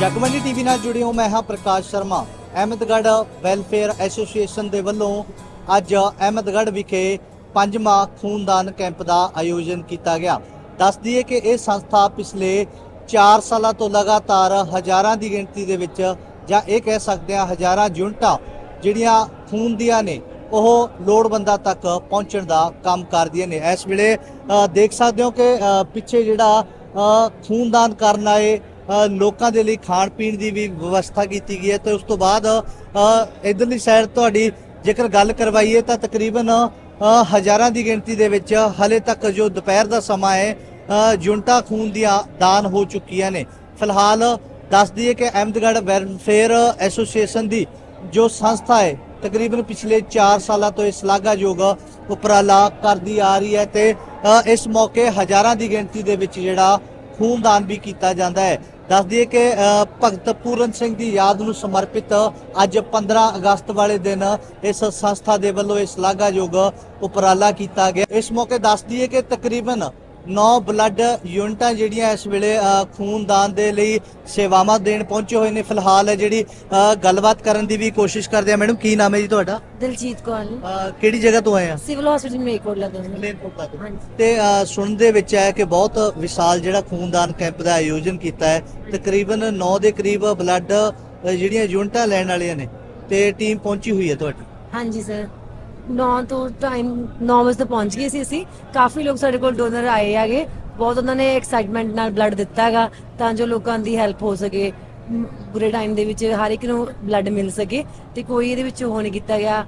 ਜਗਮਨੀ TV ਨਾਲ ਜੁੜੇ ਹੋ ਮੈਂ ਹਾਂ ਪ੍ਰਕਾਸ਼ ਸ਼ਰਮਾ। ਅਹਿਮਦਗੜ੍ਹ ਵੈਲਫੇਅਰ ਐਸੋਸੀਏਸ਼ਨ ਦੇ ਵੱਲੋਂ ਅੱਜ ਅਹਿਮਦਗੜ੍ਹ ਵਿਖੇ ਪੰਜਵਾਂ ਖੂਨਦਾਨ ਕੈਂਪ ਦਾ ਆਯੋਜਨ ਕੀਤਾ ਗਿਆ। ਦੱਸ ਦਈਏ ਕਿ ਇਹ ਸੰਸਥਾ ਪਿਛਲੇ 4 ਸਾਲਾਂ ਤੋਂ ਲਗਾਤਾਰ ਹਜ਼ਾਰਾਂ ਦੀ ਗਿਣਤੀ ਦੇ ਵਿੱਚ ਜਾਂ ਇਹ ਕਹਿ ਸਕਦੇ ਹਾਂ ਹਜ਼ਾਰਾਂ ਯੂਨਿਟਾਂ ਜਿਹੜੀਆਂ ਖੂਨ ਦੀਆਂ ਨੇ, ਉਹ ਲੋੜਵੰਦਾਂ ਤੱਕ ਪਹੁੰਚਣ ਦਾ ਕੰਮ ਕਰਦੀਆਂ ਨੇ। ਇਸ ਵੇਲੇ ਦੇਖ ਸਕਦੇ ਹੋ ਕਿ ਪਿੱਛੇ ਜਿਹੜਾ ਖੂਨਦਾਨ ਕਰਨ ਆਏ ਲੋਕਾਂ ਦੇ ਲਈ ਖਾਣ ਪੀਣ ਦੀ ਵੀ ਵਿਵਸਥਾ ਕੀਤੀ ਗਈ ਹੈ। ਤੇ ਉਸ ਤੋਂ ਬਾਅਦ ਅ, ਇਧਰਲੀ ਸਾਈਡ ਤੁਹਾਡੀ ਜੇਕਰ ਗੱਲ ਕਰਵਾਈਏ ਤਾਂ ਤਕਰੀਬਨ ਹਜ਼ਾਰਾਂ ਦੀ ਗਿਣਤੀ ਦੇ ਵਿੱਚ ਹਲੇ ਤੱਕ ਜੋ ਦੁਪਹਿਰ ਦਾ ਸਮਾਂ ਹੈ ਅ, ਖੂਨ ਦੀਆਂ ਦਾਨ ਹੋ ਚੁੱਕੀਆਂ ਨੇ। ਫਿਲਹਾਲ ਦੱਸ ਦਈਏ ਕਿ ਅਹਿਮਦਗੜ੍ਹ ਵੈਲਫੇਅਰ ਐਸੋਸੀਏਸ਼ਨ ਦੀ ਜੋ ਸੰਸਥਾ ਹੈ ਤਕਰੀਬਨ ਪਿਛਲੇ 4 ਸਾਲਾਂ ਤੋਂ ਇਹ ਸ਼ਲਾਘਾਯੋਗ ਉਪਰਾਲਾ ਕਰਦੀ ਆ ਰਹੀ ਹੈ ਤੇ ਇਸ ਮੌਕੇ ਹਜ਼ਾਰਾਂ ਦੀ ਗਿਣਤੀ ਦੇ ਵਿੱਚ ਜਿਹੜਾ ਖੂਨਦਾਨ ਵੀ ਕੀਤਾ ਜਾਂਦਾ ਹੈ। ਦੱਸ ਦਈਏ ਕਿ ਅ, ਭਗਤ ਪੂਰਨ ਸਿੰਘ ਦੀ ਯਾਦ ਨੂੰ ਸਮਰਪਿਤ ਅੱਜ 15 ਅਗਸਤ ਵਾਲੇ ਦਿਨ ਇਸ ਸੰਸਥਾ ਦੇ ਵੱਲੋਂ ਇਹ ਸ਼ਲਾਘਾਯੋਗ ਉਪਰਾਲਾ ਕੀਤਾ ਗਿਆ। ਇਸ ਮੌਕੇ ਦੱਸ ਦਈਏ ਕਿ ਤਕਰੀਬਨ 9 ਬਲੱਡ ਯੂਨਿਟਾਂ ਜਿਹੜੀਆਂ ਇਸ ਵੇਲੇ ਖੂਨਦਾਨ ਦੇ ਲਈ ਸੇਵਾਵਾਂ ਦੇਣ ਪਹੁੰਚੇ ਹੋਏ ਨੇ। ਫਿਲਹਾਲ ਜਿਹੜੀ ਗੱਲਬਾਤ ਕਰਨ ਦੀ ਵੀ ਕੋਸ਼ਿਸ਼ ਕਰਦੇ ਆ। ਮੈਡਮ ਕੀ ਨਾਮ ਹੈ ਜੀ ਤੁਹਾਡਾ? ਦਿਲਜੀਤ ਕੌਰ। ਕਿਹੜੀ ਜਗ੍ਹਾ ਤੋਂ ਆਏ ਆ? ਸਿਵਲ ਹਸਪੀਟਲ ਮੇਕੋਟ ਲੱਗਾ ਹਾਂਜੀ। ਤੇ ਅ, ਸੁਣਨ ਦੇ ਵਿੱਚ ਆਇਆ ਕਿ ਬਹੁਤ ਵਿਸ਼ਾਲ ਜਿਹੜਾ ਖੂਨਦਾਨ ਕੈਂਪ ਦਾ ਆਯੋਜਨ ਕੀਤਾ ਹੈ। ਤਕਰੀਬਨ 9 ਦੇ ਕਰੀਬ ਬਲੱਡ ਜਿਹੜੀਆਂ ਯੂਨਿਟਾਂ ਲੈਣ ਵਾਲੀਆਂ ਨੇ। ਤੇ ਟੀਮ ਪਹੁੰਚੀ ਹੋਈ ਹੈ ਤੁਹਾਡੀ? ਹਾਂਜੀ ਸਰ। 9 ਤੋਂ ਟਾਈਮ 9 ਵਜੇ ਤੱਕ ਪਹੁੰਚ ਗਏ ਸੀ ਅਸੀਂ। ਕਾਫੀ ਲੋਕ ਸਾਡੇ ਕੋਲ ਡੋਨਰ ਆਏ ਹੈਗੇ। ਬਹੁਤ ਉਹਨਾਂ ਨੇ ਐਕਸਾਈਟਮੈਂਟ ਨਾਲ ਬਲੱਡ ਦਿੱਤਾ ਹੈਗਾ ਤਾਂ ਜੋ ਲੋਕਾਂ ਦੀ ਹੈਲਪ ਹੋ ਸਕੇ। ਬੁਰੇ ਟਾਈਮ ਦੇ ਵਿੱਚ ਹਰ ਇੱਕ ਨੂੰ ਬਲੱਡ ਮਿਲ ਸਕੇ ਤੇ ਕੋਈ ਇਹਦੇ ਵਿੱਚ ਉਹ ਨਹੀਂ ਕੀਤਾ ਗਿਆ।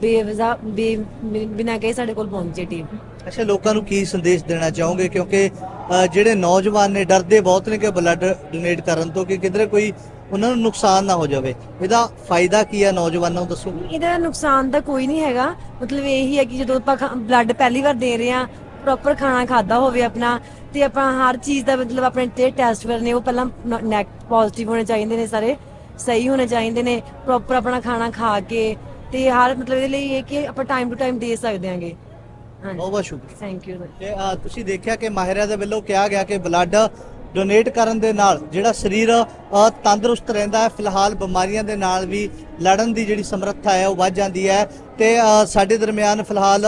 ਬੇਵਜ਼ਾ, ਬੇ ਬਿਨਾਂ ਕਹੇ ਸਾਡੇ ਕੋਲ ਪਹੁੰਚੇ ਟੀਮ ਅੱਛਾ, ਲੋਕਾਂ ਨੂੰ ਕੀ ਸੰਦੇਸ਼ ਦੇਣਾ ਚਾਹੋਗੇ? ਕਿਉਂਕਿ ਜਿਹੜੇ ਨੌਜਵਾਨ ਨੇ, ਡਰਦੇ ਬਹੁਤ ਨੇ ਕਿ ਬਲੱਡ ਡੋਨੇਟ ਕਰਨ ਤੋਂ ਕਿ ਕਿਧਰੇ ਕੋਈ ਉਹਨਾਂ ਨੂੰ ਨੁਕਸਾਨ ਨਾ ਹੋ ਜਾਵੇ। ਇਹਦਾ ਫਾਇਦਾ ਕੀ ਹੈ ਨੌਜਵਾਨਾਂ ਨੂੰ ਦੱਸੋ? ਇਹਦਾ ਨੁਕਸਾਨ ਤਾਂ ਕੋਈ ਨਹੀਂ ਹੈਗਾ। ਮਤਲਬ ਇਹੀ ਹੈ ਕਿ ਜਦੋਂ ਆਪਾਂ ਬਲੱਡ ਪਹਿਲੀ ਵਾਰ ਦੇ ਰਹੇ ਆ ਪ੍ਰੋਪਰ ਖਾਣਾ ਖਾਦਾ ਹੋਵੇ ਆਪਣਾ ਤੇ ਆਪਾਂ ਹਰ ਚੀਜ਼ ਦਾ ਮਤਲਬ ਆਪਣੇ ਤੇ ਟੈਸਟ ਕਰਨੇ ਉਹ ਪਹਿਲਾਂ ਨੈਕ ਪੋਜ਼ਿਟਿਵ ਹੋਣੇ ਚਾਹੀਦੇ ਨੇ ਸਾਰੇ ਸਹੀ ਹੋਣੇ ਚਾਹੀਦੇ ਨੇ ਪ੍ਰੋਪਰ ਆਪਣਾ ਖਾਣਾ ਖਾ ਕੇ ਤੇ ਹਰ ਮਤਲਬ ਇਹਦੇ ਲਈ ਇਹ ਕਿ ਆਪਾਂ ਟਾਈਮ ਟੂ ਟਾਈਮ ਦੇ ਸਕਦੇ ਆਂਗੇ ਬਹੁਤ ਹਾਂਜੀ। ਬਹੁਤ ਸ਼ੁਕਰੀਆ। ਥੈਂਕ ਯੂ ਤੇ ਤੁਸੀਂ ਦੇਖਿਆ ਕਿ ਮਾਹਿਰਾਂ ਦੇ ਵੱਲੋਂ ਕਿਹਾ ਗਿਆ ਕਿ ਬਲੱਡ ਡੋਨੇਟ ਕਰਨ ਦੇ ਨਾਲ ਜਿਹੜਾ ਸਰੀਰ ਤੰਦਰੁਸਤ ਰਹਿੰਦਾ ਹੈ, ਫਿਲਹਾਲ ਬਿਮਾਰੀਆਂ ਦੇ ਨਾਲ ਵੀ ਲੜਨ ਦੀ ਜਿਹੜੀ ਸਮਰੱਥਾ ਹੈ, ਉਹ ਵੱਧ ਜਾਂਦੀ ਹੈ। ਤੇ ਸਾਡੇ ਦਰਮਿਆਨ ਫਿਲਹਾਲ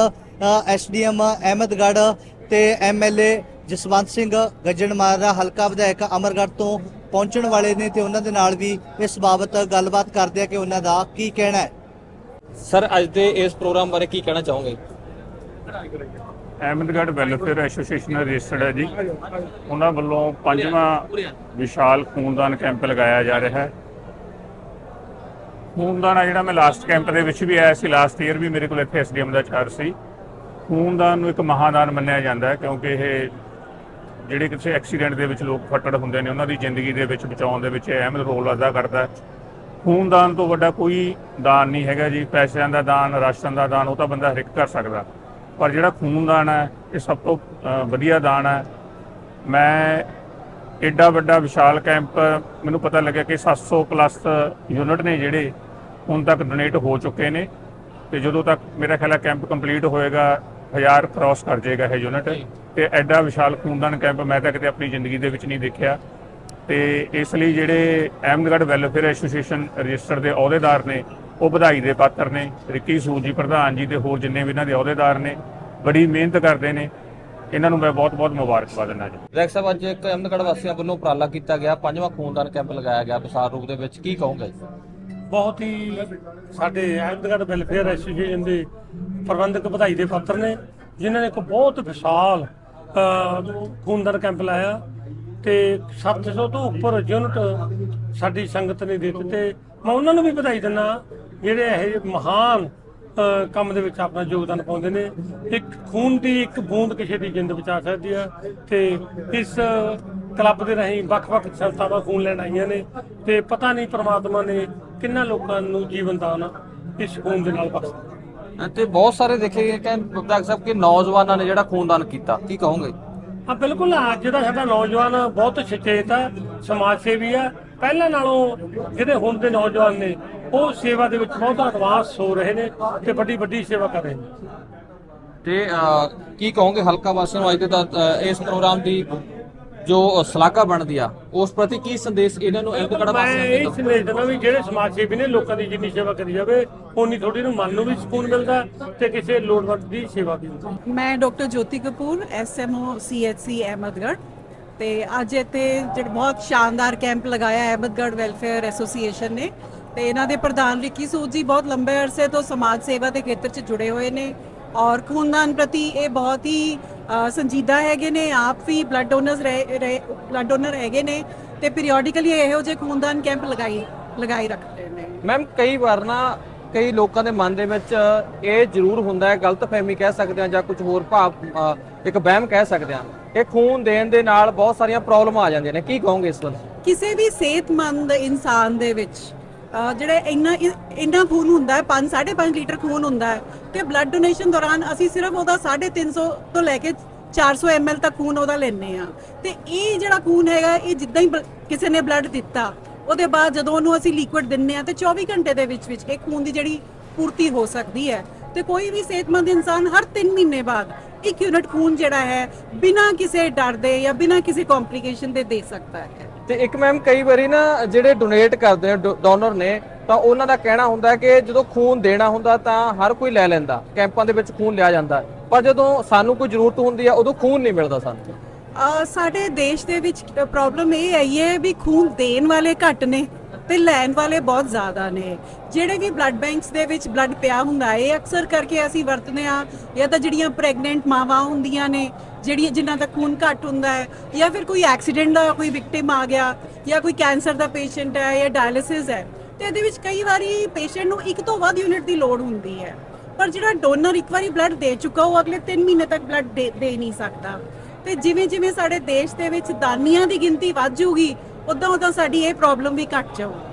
ਐਸਡੀਐਮ ਅਹਿਮਦਗੜ੍ਹ ਤੇ ਐਮਐਲਏ ਜਸਵੰਤ ਸਿੰਘ ਗੱਜਣਮਾਰਾ ਹਲਕਾ ਵਿਧਾਇਕ ਅਮਰਗੜ੍ਹ ਤੋਂ ਪਹੁੰਚਣ ਵਾਲੇ ਨੇ ਤੇ ਉਹਨਾਂ ਦੇ ਨਾਲ ਵੀ ਇਸ ਬਾਬਤ ਗੱਲਬਾਤ ਕਰਦੇ ਆ ਕਿ ਉਹਨਾਂ ਦਾ ਕੀ ਕਹਿਣਾ ਹੈ। ਸਰ ਅੱਜ ਦੇ ਇਸ ਪ੍ਰੋਗਰਾਮ ਬਾਰੇ ਕੀ ਕਹਿਣਾ ਚਾਹੋਗੇ? ਅਹਿਮਦਗੜ੍ਹ ਵੈਲਫੇਅਰ ਐਸੋਸੀਏਸ਼ਨ ਰਜਿਸਟਰਡ ਹੈ ਜੀ। ਉਹਨਾਂ ਵੱਲੋਂ ਪੰਜਵਾਂ ਵਿਸ਼ਾਲ ਖੂਨਦਾਨ ਕੈਂਪ ਲਗਾਇਆ ਜਾ ਰਿਹਾ ਹੈ। ਖੂਨਦਾਨ ਆ ਜਿਹੜਾ ਮੈਂ ਲਾਸਟ ਕੈਂਪ ਦੇ ਵਿੱਚ ਵੀ ਆਇਆ ਸੀ। ਲਾਸਟ ਈਅਰ ਵੀ ਮੇਰੇ ਕੋਲ ਇੱਥੇ ਐਸਡੀਐਮ ਦਾ ਚਾਰ ਸੀ। ਖੂਨਦਾਨ ਨੂੰ ਇੱਕ ਮਹਾਦਾਨ ਮੰਨਿਆ ਜਾਂਦਾ ਹੈ ਕਿਉਂਕਿ ਇਹ ਜਿਹੜੇ ਕਿਸੇ ਐਕਸੀਡੈਂਟ ਦੇ ਵਿੱਚ ਲੋਕ ਫੱਟੜ ਹੁੰਦੇ ਨੇ, ਉਹਨਾਂ ਦੀ ਜ਼ਿੰਦਗੀ ਦੇ ਵਿੱਚ, ਬਚਾਉਣ ਦੇ ਵਿੱਚ ਅਹਿਮ ਰੋਲ ਅਦਾ ਕਰਦਾ ਖੂਨਦਾਨ ਤੋਂ ਵੱਡਾ ਕੋਈ ਦਾਨ ਨਹੀਂ ਹੈਗਾ ਜੀ। ਪੈਸਿਆਂ ਦਾ ਦਾਨ, ਰਾਸ਼ਨ ਦਾ ਦਾਨ, ਉਹ ਤਾਂ ਬੰਦਾ ਹਰ ਇੱਕ ਕਰ ਸਕਦਾ। ਪਰ ਜਿਹੜਾ ਖੂਨਦਾਨ ਹੈ ਇਹ ਸਭ ਤੋਂ ਵਧੀਆ ਦਾਨ ਹੈ। ਮੈਂ ਐਡਾ ਵੱਡਾ ਵਿਸ਼ਾਲ ਕੈਂਪ ਮੈਨੂੰ ਪਤਾ ਲੱਗਿਆ ਕਿ 700 ਪਲੱਸ ਯੂਨਿਟ ਨੇ ਜਿਹੜੇ ਹੁਣ ਤੱਕ ਡੋਨੇਟ ਹੋ ਚੁੱਕੇ ਨੇ। ਤੇ ਜਦੋਂ ਤੱਕ ਮੇਰਾ ਖਿਆਲ ਹੈ ਕੈਂਪ ਕੰਪਲੀਟ ਹੋਏਗਾ 1000 ਕ੍ਰਾਸ ਕਰ ਜਾਏਗਾ ਇਹ ਯੂਨਿਟ। ਤੇ ਐਡਾ ਵਿਸ਼ਾਲ ਖੂਨਦਾਨ ਕੈਂਪ ਮੈਂ ਤਾਂ ਕਿਤੇ ਆਪਣੀ ਜ਼ਿੰਦਗੀ ਦੇ ਵਿੱਚ ਨਹੀਂ ਦੇਖਿਆ। ਤੇ ਇਸ ਲਈ ਜਿਹੜੇ ਅਹਿਮਦਗੜ੍ਹ ਵੈਲਫੇਅਰ ਐਸੋਸੀਏਸ਼ਨ ਰਜਿਸਟਰ ਦੇ ਅਹੁਦੇਦਾਰ ਨੇ ਉਹ ਵਧਾਈ ਦੇ ਪਾਤਰ ਨੇ ਰਿੱਕੀ ਸੂਦ ਜੀ ਪ੍ਰਧਾਨ ਜੀ ਤੇ ਹੋਰ ਜਿੰਨੇ ਵੀ ਇਹਨਾਂ ਦੇ ਅਹੁਦੇਦਾਰ ਨੇ ਬੜੀ ਮਿਹਨਤ ਕਰਦੇ ਨੇ। ਇਹਨਾਂ ਨੂੰ ਮੈਂ ਬਹੁਤ-ਬਹੁਤ ਮੁਬਾਰਕਬਾਦ ਦਿੰਦਾ ਜੀ। ਵਿਧਾਇਕ ਸਾਹਿਬ ਅੱਜ ਇੱਕ ਅਹਿਮਦਗੜ੍ਹ ਵਾਸੀਆਂ ਵੱਲੋਂ ਉਪਰਾਲਾ ਕੀਤਾ ਗਿਆ। ਪੰਜਵਾਂ ਖੂਨਦਾਨ ਕੈਂਪ ਲਗਾਇਆ ਗਿਆ ਵਿਸਾਰ ਰੂਪ ਦੇ ਵਿੱਚ। ਕੀ ਕਹੋਗੇ? ਬਹੁਤ ਹੀ ਸਾਡੇ ਅਹਿਮਦਗੜ੍ਹ ਵੈਲਫੇਅਰ ਐਸੋਸੀਏਸ਼ਨ ਦੇ ਪ੍ਰਬੰਧਕ ਵਧਾਈ ਦੇ ਪਾਤਰ ਨੇ ਜਿਨ੍ਹਾਂ ਨੇ ਇੱਕ ਬਹੁਤ ਵਿਸ਼ਾਲ ਖੂਨਦਾਨ ਕੈਂਪ ਲਾਇਆ ਤੇ 700 ਤੋਂ ਉੱਪਰ ਯੂਨਿਟ ਸਾਡੀ ਸੰਗਤ ਨੇ ਦੇ ਦਿੱਤੇ। ਮੈਂ ਉਹਨਾਂ ਨੂੰ ਵੀ ਵਧਾਈ ਦਿੰਦਾ ਜਿਹੜੇ ਇਹ ਮਹਾਨ ਕੰਮ ਦੇ ਵਿੱਚ ਆਪਣਾ ਯੋਗਦਾਨ ਪਾਉਂਦੇ ਨੇ। ਇੱਕ ਖੂਨ ਦੀ ਇੱਕ ਬੂੰਦ ਕਿਸੇ ਦੀ ਜਿੰਦ ਬਚਾ ਸਕਦੀ ਆ ਤੇ ਇਸ ਕਲੱਬ ਦੇ ਰਾਹੀਂ ਵੱਖ-ਵੱਖ ਸੰਸਥਾਵਾਂ ਖੂਨ ਲੈਣ ਆਈਆਂ ਨੇ ਤੇ ਪਤਾ ਨਹੀਂ ਪ੍ਰਮਾਤਮਾ ਨੇ ਕਿੰਨਾ ਲੋਕਾਂ ਨੂੰ ਜੀਵਨ ਦਾਨ ਇਸ ਖੂਨ ਦੇ ਨਾਲ ਬਖਸ਼ਿਆ ਤੇ ਬਹੁਤ ਸਾਰੇ ਦੇਖੇ ਗਏ ਕਿ ਵਿਧਾਇਕ ਸਾਹਿਬ ਕਿ ਨੌਜਵਾਨਾਂ ਨੇ ਜਿਹੜਾ ਖੂਨਦਾਨ ਕੀਤਾ ਕੀ ਕਹੋਗੇ? ਹਾਂ ਬਿਲਕੁਲ ਅੱਜ ਦਾ ਸਾਡਾ ਨੌਜਵਾਨ ਬਹੁਤ ਸੁਚੇਤ ਹੈ ਸਮਾਜ ਸੇਵੀ ਹੈ ਪਹਿਲਾਂ ਨਾਲੋਂ ਜਿਹੜੇ ਹੁਣ ਦੇ ਨੌਜਵਾਨ ਨੇ ਉਹ ਸੇਵਾ ਦੇ ਵਿੱਚ ਬਹੁਤ ਐਡਵਾਂਸ ਹੋ ਰਹੇ ਨੇ ਤੇ ਵੱਡੀ ਵੱਡੀ ਸੇਵਾ ਕਰ ਰਹੇ ਨੇ। ਤੇ ਅਹ, ਕੀ ਕਹੋਗੇ ਹਲਕਾ ਵਾਸੀਆਂ ਨੂੰ ਅੱਜ ਦੇ ਅਹ, ਇਸ ਪ੍ਰੋਗਰਾਮ ਦੀ ਜੋ ਸਲਾਗਾ ਬਣਦੀ ਆ ਉਸ ਪ੍ਰਤੀ ਕੀ ਸੰਦੇਸ਼ ਇਹਨਾਂ ਨੂੰ ਅਹਿਮਦਗੜ੍ਹ ਮੈਂ ਵਾਸੀਆਂ ਇਹ ਨੂੰ ਸੰਦੇਸ਼ ਦਿੰਦਾ ਵੀ ਜਿਹੜੇ ਸਮਾਜ ਸੇਵੀ ਨੇ ਲੋਕਾਂ ਦੀ ਜਿੰਨੀ ਸੇਵਾ ਕਰੀ ਜਾਵੇ ਉਨੀ ਥੋੜੀ ਨੂੰ ਮਨ ਨੂੰ ਵੀ ਸਕੂਨ ਮਿਲਦਾ ਤੇ ਕਿਸੇ ਲੋੜਵੰਦ ਦੀ ਸੇਵਾ ਵੀ ਹੁੰਦੀ। ਮੈਂ doctor Jyoti Kapoor SMO CHC Ahmedgarh ਤੇ ਅੱਜ ਇੱਥੇ ਜਿਹੜਾ ਬਹੁਤ ਸ਼ਾਨਦਾਰ ਕੈਂਪ ਲਗਾਇਆ ਅਹਿਮਦਗੜ੍ਹ ਵੈਲਫੇਅਰ ਐਸੋਸੀਏਸ਼ਨ ਨੇ। ਤੇ ਇਹਨਾਂ ਦੇ ਪ੍ਰਧਾਨ ਵਿੱਕੀ ਸੂਦ ਜੀ ਬਹੁਤ ਲੰਬੇ ਅਰਸੇ ਤੋਂ ਸਮਾਜ ਸੇਵਾ ਦੇ ਖੇਤਰ 'ਚ ਜੁੜੇ ਹੋਏ ਨੇ ਔਰ ਖੂਨਦਾਨ ਪ੍ਰਤੀ ਇਹ ਬਹੁਤ ਹੀ ਸੰਜੀਦਾ ਹੈਗੇ ਨੇ ਆਪ ਵੀ ਬਲੱਡ ਡੋਨਰਸ ਬਲੱਡ ਡੋਨਰ ਹੈਗੇ ਨੇ ਤੇ ਪੀਰੀਓਡਿਕਲੀ ਇਹੋ ਜਿਹੇ ਖੂਨਦਾਨ ਕੈਂਪ ਲਗਾਈ ਲਗਾਈ ਰੱਖਦੇ ਨੇ। ਮੈਮ ਕਈ ਵਾਰ ਨਾ ਕਈ ਲੋਕਾਂ ਦੇ ਮਨ ਦੇ ਵਿੱਚ ਇਹ ਜ਼ਰੂਰ ਹੁੰਦਾ ਹੈ ਗਲਤਫਹਿਮੀ ਕਹਿ ਸਕਦੇ ਆ ਜਾਂ ਕੁਝ ਹੋਰ ਭਾਵ ਇੱਕ ਵਹਿਮ ਕਹਿ ਸਕਦੇ ਆ ਇਹ ਖੂਨ ਦੇਣ ਦੇ ਨਾਲ ਬਹੁਤ ਸਾਰੀਆਂ ਪ੍ਰੋਬਲਮਾਂ ਆ ਜਾਂਦੀਆਂ ਨੇ। ਕੀ ਕਹੋਗੇ ਇਸ ਬਾਰੇ ਕਿਸੇ ਵੀ ਸਿਹਤਮੰਦ ਇਨਸਾਨ ਦੇ ਵਿੱਚ ਜਿਹੜੇ ਇੰਨਾ ਇੰਨਾ ਖੂਨ ਹੁੰਦਾ ਹੈ 5 5.5 ਲੀਟਰ ਖੂਨ ਹੁੰਦਾ ਹੈ, ਤੇ ਬਲੱਡ ਡੋਨੇਸ਼ਨ ਦੌਰਾਨ ਅਸੀਂ ਸਿਰਫ ਉਹਦਾ 350 ਤੋਂ ਲੈ ਕੇ 400 ml ਤੱਕ ਖੂਨ ਉਹਦਾ ਲੈਂਦੇ ਆ ਤੇ ਇਹ ਜਿਹੜਾ ਖੂਨ ਹੈਗਾ, ਇਹ ਜਿੱਦਾਂ ਹੀ ਕਿਸੇ ਨੇ ਬਲੱਡ ਦਿੱਤਾ, ਉਹਦੇ ਬਾਅਦ ਜਦੋਂ ਉਹਨੂੰ ਅਸੀਂ ਲਿਕੁਇਡ ਦਿੰਨੇ ਆ ਤੇ 24 ਘੰਟੇ ਦੇ ਵਿੱਚ ਵਿੱਚ ਇਹ ਖੂਨ ਦੀ ਜਿਹੜੀ ਪੂਰਤੀ ਹੋ ਸਕਦੀ ਹੈ। ਤੇ ਕੋਈ ਵੀ ਸਿਹਤਮੰਦ ਇਨਸਾਨ ਹਰ 3 ਮਹੀਨੇ ਬਾਅਦ ਇੱਕ ਯੂਨਿਟ ਖੂਨ ਜਿਹੜਾ ਹੈ ਬਿਨਾਂ ਕਿਸੇ ਡਰ ਦੇ ਜਾਂ ਬਿਨਾਂ ਕਿਸੇ ਕੰਪਲਿਕੇਸ਼ਨ ਦੇ ਦੇ ਸਕਦਾ ਹੈ। ਤੇ ਇੱਕ ਮੈਮ ਕਈ ਵਾਰੀ ਨਾ ਜਿਹੜੇ ਡੋਨੇਟ ਕਰਦੇ ਆ ਡੋਨਰ ਨੇ ਤਾਂ ਉਹਨਾਂ ਦਾ ਕਹਿਣਾ ਹੁੰਦਾ ਕਿ ਜਦੋਂ ਖੂਨ ਦੇਣਾ ਹੁੰਦਾ ਤਾਂ ਹਰ ਕੋਈ ਲੈ ਲੈਂਦਾ ਕੈਂਪਾਂ ਦੇ ਵਿੱਚ ਖੂਨ ਲਿਆ ਜਾਂਦਾ। ਪਰ ਜਦੋਂ ਸਾਨੂੰ ਕੋਈ ਜ਼ਰੂਰਤ ਹੁੰਦੀ ਆ ਉਦੋਂ ਖੂਨ ਨਹੀਂ ਮਿਲਦਾ ਸਾਨੂੰ। ਸਾਡੇ ਦੇਸ਼ ਦੇ ਵਿੱਚ ਪ੍ਰੋਬਲਮ ਇਹ ਆਈ ਹੈ ਵੀ ਖੂਨ ਦੇਣ ਵਾਲੇ ਘੱਟ ਨੇ। ਤੇ ਲੈਣ ਵਾਲੇ ਬਹੁਤ ਜ਼ਿਆਦਾ ਨੇ। ਜਿਹੜੇ ਵੀ ਬਲੱਡ ਬੈਂਕਸ ਦੇ ਵਿੱਚ ਬਲੱਡ ਪਿਆ ਹੁੰਦਾ ਹੈ ਇਹ ਅਕਸਰ ਕਰਕੇ ਅਸੀਂ ਵਰਤਦੇ ਆ ਜਾਂ ਤਾਂ ਜਿਹੜੀਆਂ ਪ੍ਰੈਗਨੈਂਟ ਮਾਵਾਂ ਹੁੰਦੀਆਂ ਨੇ, ਜਿਹੜੀਆਂ ਜਿਨ੍ਹਾਂ ਦਾ ਖੂਨ ਘੱਟ ਹੁੰਦਾ ਹੈ, ਜਾਂ ਫਿਰ ਕੋਈ ਐਕਸੀਡੈਂਟ ਦਾ ਕੋਈ ਵਿਕਟਿਮ ਆ ਗਿਆ, ਜਾਂ ਕੋਈ ਕੈਂਸਰ ਦਾ ਪੇਸ਼ੈਂਟ ਹੈ, ਜਾਂ ਡਾਇਲਿਸਿਸ ਹੈ, ਤੇ ਇਹਦੇ ਵਿੱਚ ਕਈ ਵਾਰੀ ਪੇਸ਼ੈਂਟ ਨੂੰ ਇੱਕ ਤੋਂ ਵੱਧ ਯੂਨਿਟ ਦੀ ਲੋੜ ਹੁੰਦੀ ਹੈ। ਪਰ ਜਿਹੜਾ ਡੋਨਰ ਇੱਕ ਵਾਰੀ ਬਲੱਡ ਦੇ ਚੁੱਕਾ, ਉਹ ਅਗਲੇ 3 ਮਹੀਨੇ ਤੱਕ ਬਲੱਡ ਦੇ ਦੇ ਨਹੀਂ ਸਕਦਾ। ਤੇ ਜਿਵੇਂ ਜਿਵੇਂ ਸਾਡੇ ਦੇਸ਼ ਦੇ ਵਿੱਚ ਦਾਨੀਆਂ ਦੀ ਗਿਣਤੀ ਵੱਧ ਜੂਗੀ ਉਦਾਂ ਉਦਾਂ ਸਾਡੀ ਇਹ ਪ੍ਰੋਬਲਮ ਵੀ ਘਟ ਜਾਊਗੀ